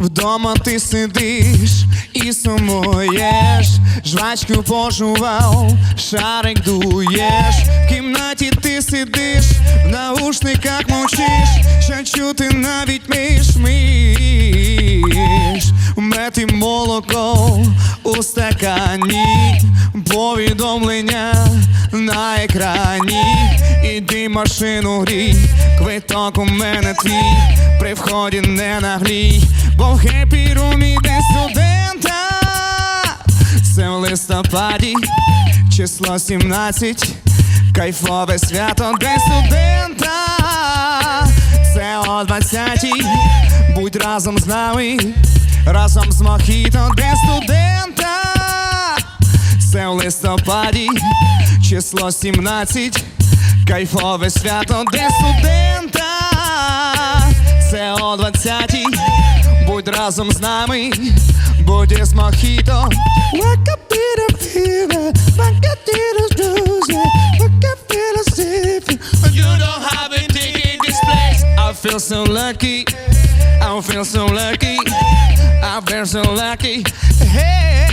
Вдома ти сидиш і сумуєш, жвачку пожував, шарик дуєш, в кімнаті ти сидиш, в наушниках мовчиш, що чути навіть між між Мети молоко у стакані, повідомлення на екрані, іди машину грій, квиток у мене твій, при вході не наглій, бо в хеппі румі де студента, це в листопаді, число 17, кайфове свято де студента, це о 20-й, будь разом з нами, разом з Мохіто де студента. Це в листопаді, число 17, кайфове свято де студента. разом з нами, будь із мохіто. Like a bit of fever, like a bit of doozy, like a bit of sippy. You don't have a ticket this place. I feel so lucky, I feel so lucky, I feel so lucky. Hey.